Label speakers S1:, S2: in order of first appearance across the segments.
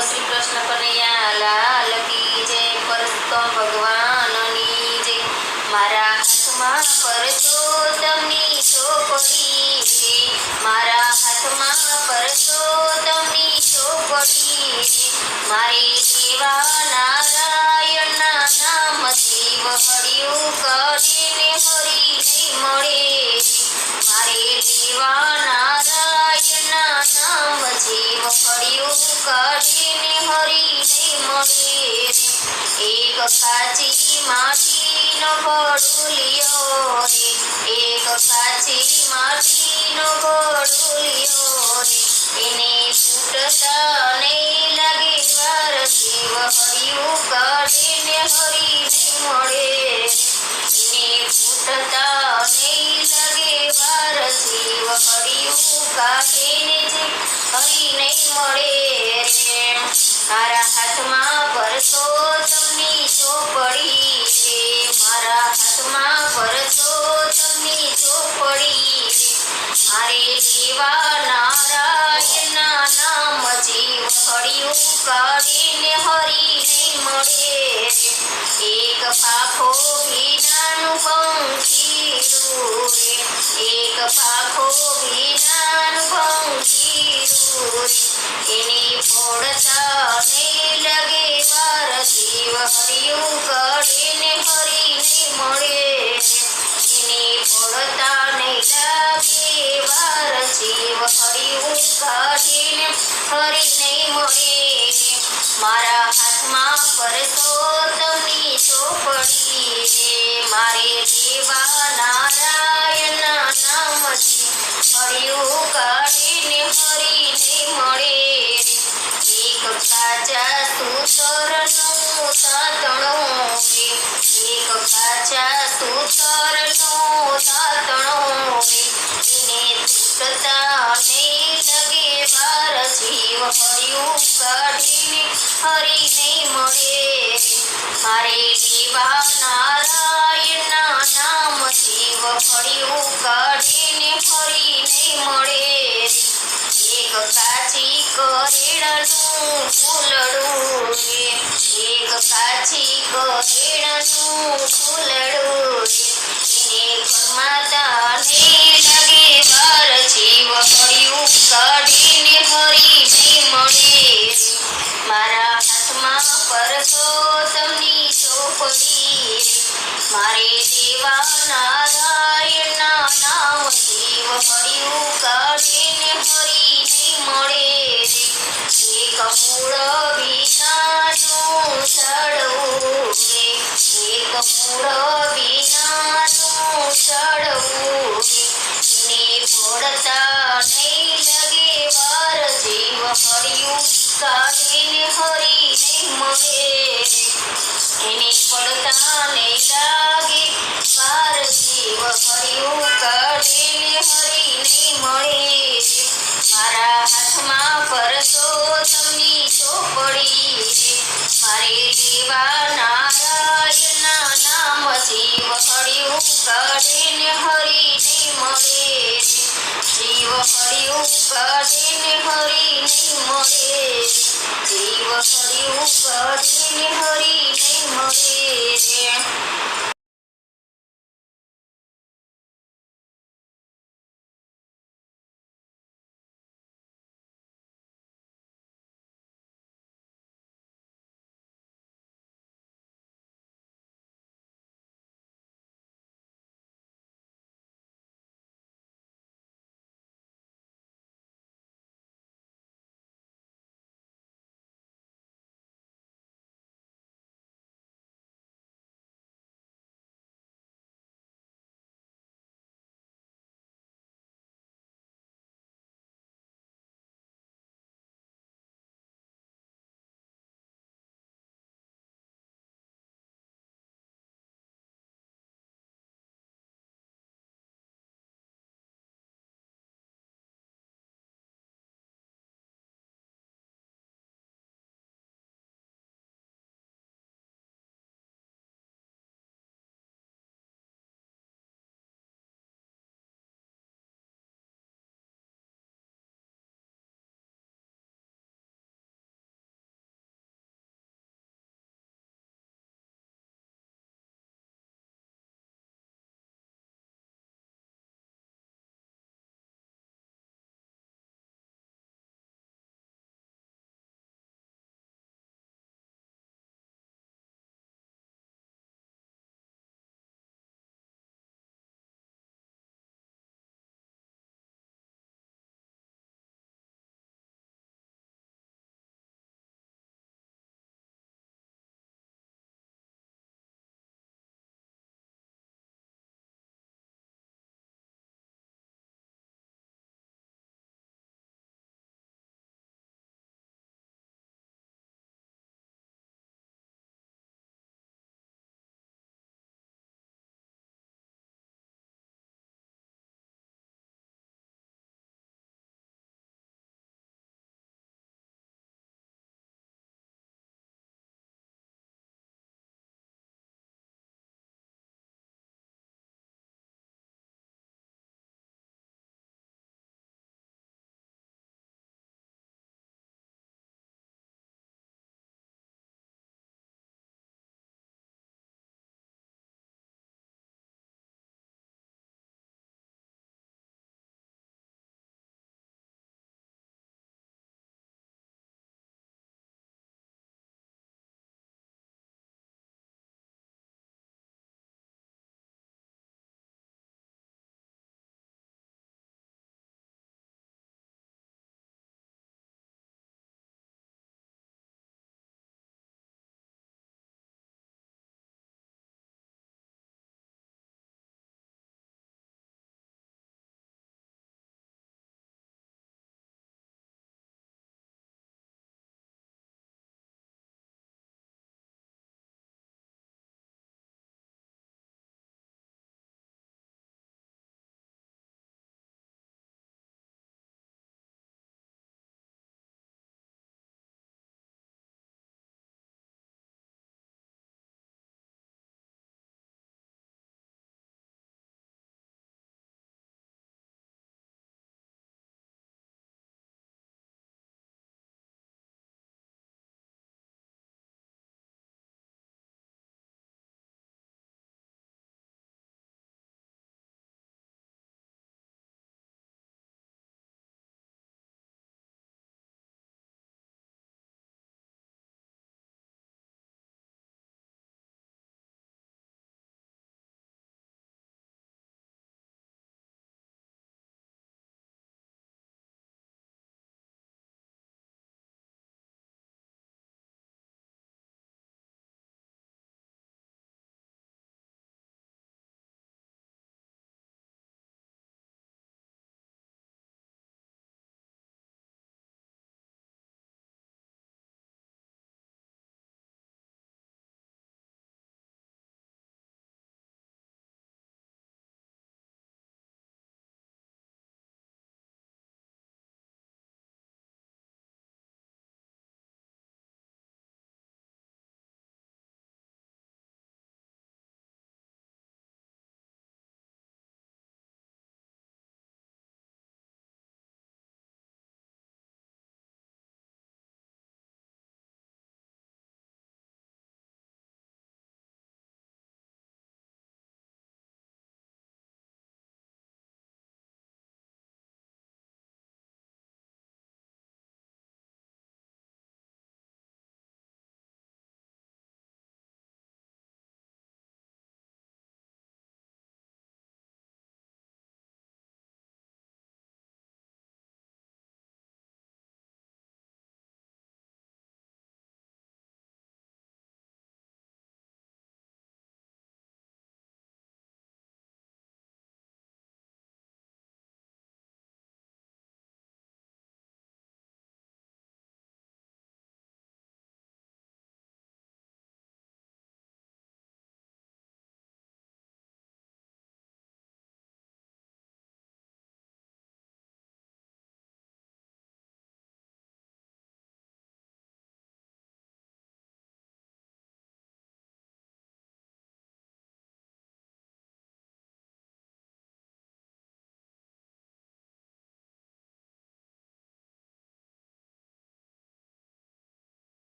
S1: શ્રી કૃષ્ણ કનૈયા કી જય પરસોત્તમ ભગવાનની જય મારા હાથમાં પરસોત્તમની ચોપડી છે મારા હાથમાં પરસોત્તમની ચોપડી છે મારે દેવા નારાયણના નામથી હરિયું કરીને હરી નહીં મળે મારે દેવા નારાયણના નામથી વહડ્યું કરીને કાચી માટીનો ઘડુલિયો રે. એક કાચી માટીનો ઘડુલિયો રે એને નહીં લાગે વાર શિવ હરિયું કાઢીને હરીને મળે એને ફૂટતા નહીં લાગે વાર શિવ હરિયું કાઢીને જે હરીને મળે મારા હાથમાં પરસોત્તમની ચોપડી છે. મારા હાથમાં પરસોત્તમની ચોપડી છે. મારે દેવા નારાયણના નામ જીવ હળિયું કાઢીને હરી નહીં મળે એક પાખો ભીનાનું પંખીરું એક પાખો વિનાનું પંખીરું રે એની ફોડતા લગે વાર જીવ હરિયું કરીને મળે. એની ફોડતા નહીં લાગે વાર જીવ હરિયું મળે. મારા હાથમાં પરસોત્તમની ચોપડી મારે દેવા જીવ નહીં મળે. મારે દેવા નારાયણના નામ જીવ હરી નહીં મળે. એક કાચી કરેણનું ફૂલડું એક કાચી કરેણનું ફૂલડું એને ઘરમાતા મારે દેવા નારાયણના નામ દેવ હરિયું કાઢીને હરી મળે રે એક મૂળ વિનાનું સડવું રે એક મૂળ પડતા વાર જીવ હરિયું કાઢીને હરી નહીં મળે. મારા હાથમાં પરસોત્તમની ચોપડી છે. મારે દેવા નારાયણના નામ શિવ હરિયું કાઢીને હરી નહીં મળે. જીવ હરિયું કાઢીને હરી નહીં મળે. જીવ હરિયું કાઢીને હરી નહીં મળે.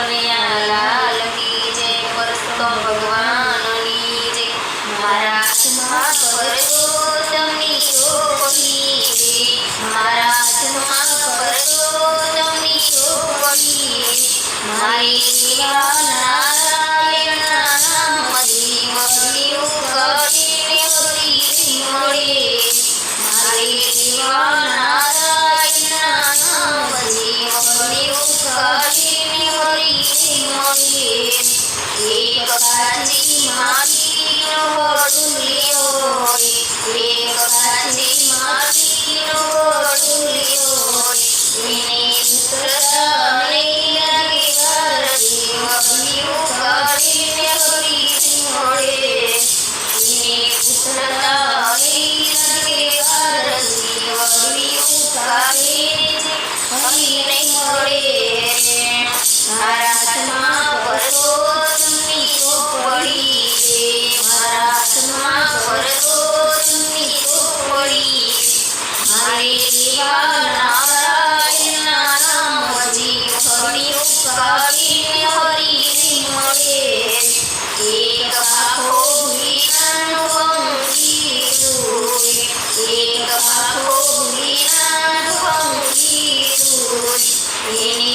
S1: કનૈયા લાલ કી જય. પરસોત્તમ ભગવાનની એક કાચી પંખીરું